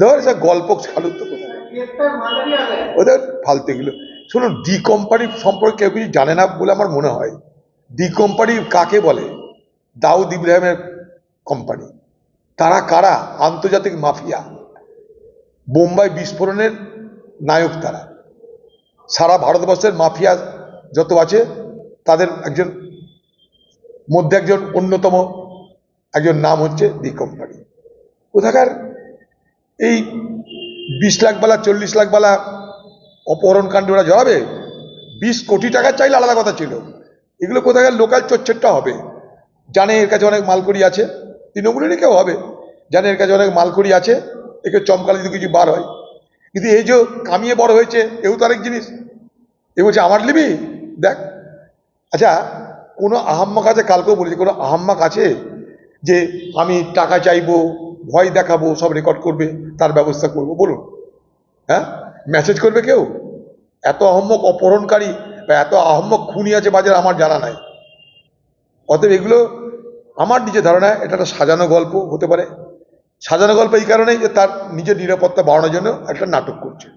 ধর গল্প খালুর তো ওদের ফালতু এগুলো। শুনুন ডি কোম্পানি সম্পর্কে কেউ কিছু জানে না বলে আমার মনে হয়। ডি কোম্পানি কাকে বলে? দাউদ ইব্রাহিমের কোম্পানি তারা কারা? আন্তর্জাতিক মাফিয়া। বোম্বাই বিস্ফোরণের নায়ক তারা। সারা ভারতবর্ষের মাফিয়া যত আছে, তাদের একজন, মধ্যে একজন অন্যতম একজন নাম হচ্ছে ডি কোম্পানি কোথাকার এই বিশ লাখ বালা, চল্লিশ লাখ বালা অপহরণ কাণ্ডে ওরা জড়াবে? বিশ কোটি টাকা চাইলে আলাদা কথা ছিল। এগুলো কোথাকার লোকাল চচ্চরটা হবে? জানে এর কাছে অনেক মালকড়ি আছে। তৃণমূলেরই কেউ হবে? জানে এর কাছে অনেক মালকড়ি আছে। একে চমকালে যদি কিছু বার হয়। কিন্তু এই যে কামিয়ে বড় হয়েছে, এও তো আরেক জিনিস। এ বলছে, আমার লিবি? দেখ। আচ্ছা কোনো আহাম্মক আছে, কালকেও বলেছি, কোনো আহাম্মক আছে যে, আমি টাকা চাইব ভয় দেখাবো, সব রেকর্ড করবে, তার ব্যবস্থা করব। বলুন হ্যাঁ? মেসেজ করবে কেউ? এত আহম্মক অপহরণকারী বা এত আহম্মক খুনি আছে বাজার আমার জানা নাই। অতএব এগুলো আমার নিজের ধারণা, এটা একটা সাজানো গল্প হতে পারে। সাজানো গল্প এই কারণেই যে তার নিজের নিরাপত্তা বাড়ানোর জন্য একটা নাটক করছে।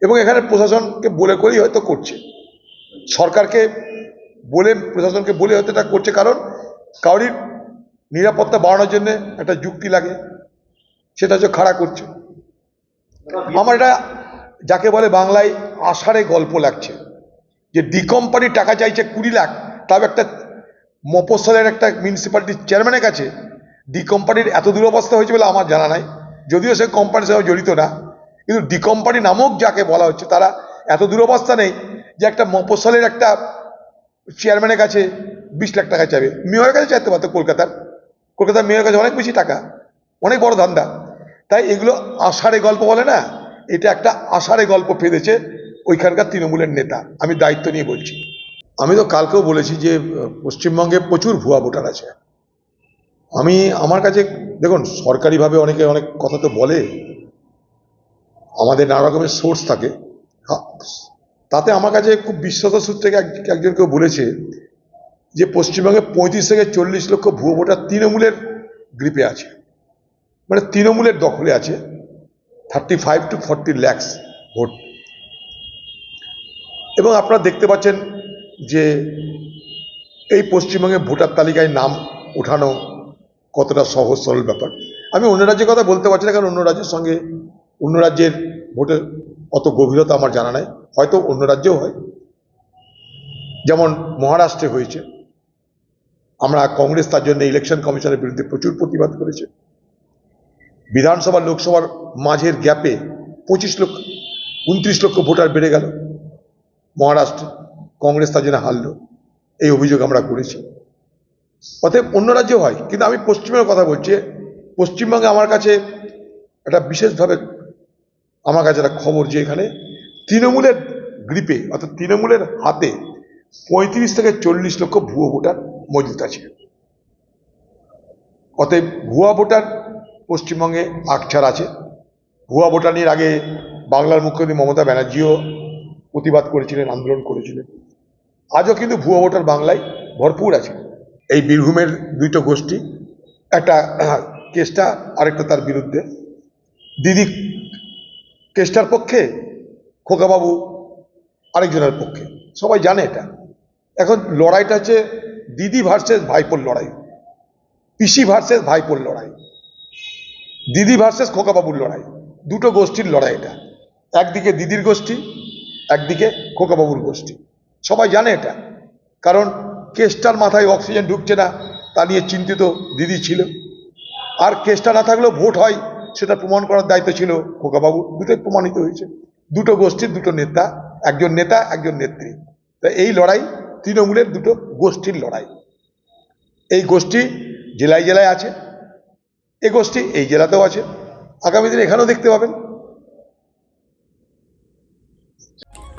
এবং এখানে প্রশাসনকে বলে করেই হয়তো করছে। সরকারকে বলে, প্রশাসনকে বলে হয়তো এটা করছে। কারণ কাউরির নিরাপত্তা বাড়ানোর জন্য একটা যুক্তি লাগে। সেটা হচ্ছে খাড়া করছে। আমার এটা যাকে বলে বাংলায় আষাঢ়ে গল্প লাগছে। যে ডি কোম্পানি টাকা চাইছে কুড়ি লাখ, তাও একটা মফস্বলের একটা মিউনিসিপ্যালিটির চেয়ারম্যানের কাছে ডি কোম্পানির এত দুরবস্থা হয়েছে বলে আমার জানা নাই। যদিও সে কোম্পানির সঙ্গে জড়িত না, কিন্তু ডি কোম্পানি নামক যাকে বলা হচ্ছে, তারা এত দুরবস্থা নেই যে একটা মফস্বলের একটা চেয়ারম্যানের কাছে বিশ লাখ টাকা চাইবে। মেয়রের কাছে চাইতে পারতো কলকাতার। কলকাতার মেয়রের কাছে অনেক বেশি টাকা, অনেক বড় ধান্দা। তাই এগুলো আষাঢ়ে গল্প বলে না, এটা একটা আষাঢ়ে গল্প ফেলেছে ওইখানকার তৃণমূলের নেতা। আমি দায়িত্ব নিয়ে বলছি। আমি তো কালকেও বলেছি যে, পশ্চিমবঙ্গে প্রচুর ভুয়া ভোটার আছে। আমি, আমার কাছে, দেখুন, সরকারিভাবে অনেকে অনেক কথা তো বলে, আমাদের নানা রকমের সোর্স থাকে। তাতে আমার কাছে খুব বিশ্বস্ত সূত্রে এক- একজন কেউ বলেছে যে, পশ্চিমবঙ্গে পঁয়ত্রিশ থেকে চল্লিশ লক্ষ ভুয়ো ভোটার তৃণমূলের গ্রিপে আছে। মানে তৃণমূলের দখলে আছে thirty five to forty lakhs vote এবং আপনারা দেখতে পাচ্ছেন যে এই পশ্চিমবঙ্গে ভোটার তালিকায় নাম ওঠানো কতটা সহজ, সরল ব্যাপার। আমি অন্য রাজ্যের কথা বলতে পারছি না, কারণ অন্য রাজ্যের সঙ্গে অন্য রাজ্যের ভোটের অত গভীরতা আমার জানা নাই। হয়তো অন্য রাজ্যেও হয়। যেমন মহারাষ্ট্রে হয়েছে। আমরা কংগ্রেস তার জন্য ইলেকশন কমিশনের বিরুদ্ধে প্রচুর প্রতিবাদ করেছে। বিধানসভা, লোকসভার মাঝের গ্যাপে পঁচিশ লক্ষ, উনত্রিশ লক্ষ ভোটার বেড়ে গেল। মহারাষ্ট্রে, কংগ্রেস তার জন্য হারল। এই অভিযোগ আমরা করেছি। অতএব অন্য রাজ্যেও হয়, কিন্তু আমি পশ্চিমের কথা বলছি। পশ্চিমবঙ্গে আমার কাছে একটা বিশেষভাবে, আমার কাছে একটা খবর যে এখানে তৃণমূলের গ্রিপে অর্থাৎ তৃণমূলের হাতে পঁয়ত্রিশ থেকে চল্লিশ লক্ষ ভুয়ো ভোটার মজুত আছে। অতএব ভুয়া ভোটার পশ্চিমবঙ্গে আকছার আছে। ভুয়া ভোটানির আগে বাংলার মুখ্যমন্ত্রী মমতা ব্যানার্জিও প্রতিবাদ করেছিলেন, আন্দোলন করেছিলেন। আজও কিন্তু ভুয়া ভোটার বাংলায় ভরপুর আছে। এই বীরভূমের দুইটো গোষ্ঠী, একটা কেসটা আরেকটা তার বিরুদ্ধে। দিদি কেসটার পক্ষে, খোকাবাবু আরেকজনের পক্ষে। সবাই জানে এটা। এখন লড়াইটা হচ্ছে দিদি ভার্সেস ভাইপোর লড়াই। পিসি ভার্সেস ভাইপোর লড়াই। দিদি ভার্সেস খোকাবাবুর লড়াই। দুটো গোষ্ঠীর লড়াই এটা। একদিকে দিদির গোষ্ঠী, একদিকে খোকাবাবুর গোষ্ঠী। সবাই জানে এটা। কারণ কেসটার মাথায় অক্সিজেন ঢুকছে না, তা নিয়ে চিন্তিত দিদি ছিল। আর কেসটা না থাকলেও ভোট হয়, সেটা প্রমাণ করার দায়িত্ব ছিল খোকাবাবু দুটোই প্রমাণিত হয়েছে। দুটো গোষ্ঠীর দুটো নেতা, একজন নেতা, একজন নেত্রী। তা এই লড়াই তৃণমূলের দুটো গোষ্ঠীর লড়াই। এই গোষ্ঠী জেলায় জেলায় আছে। এই গোষ্ঠী এই জেলাতেও আছে। আগামী দিনে এখানেও দেখতে পাবেন।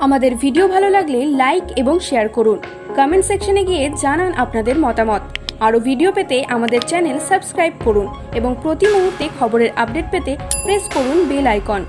আমাদের ভিডিও ভালো লাগলে লাইক এবং শেয়ার করুন। কমেন্ট সেকশনে গিয়ে জানান আপনাদের মতামত। আরও ভিডিও পেতে আমাদের চ্যানেল সাবস্ক্রাইব করুন এবং প্রতি মুহূর্তে খবরের আপডেট পেতে প্রেস করুন বেল আইকন।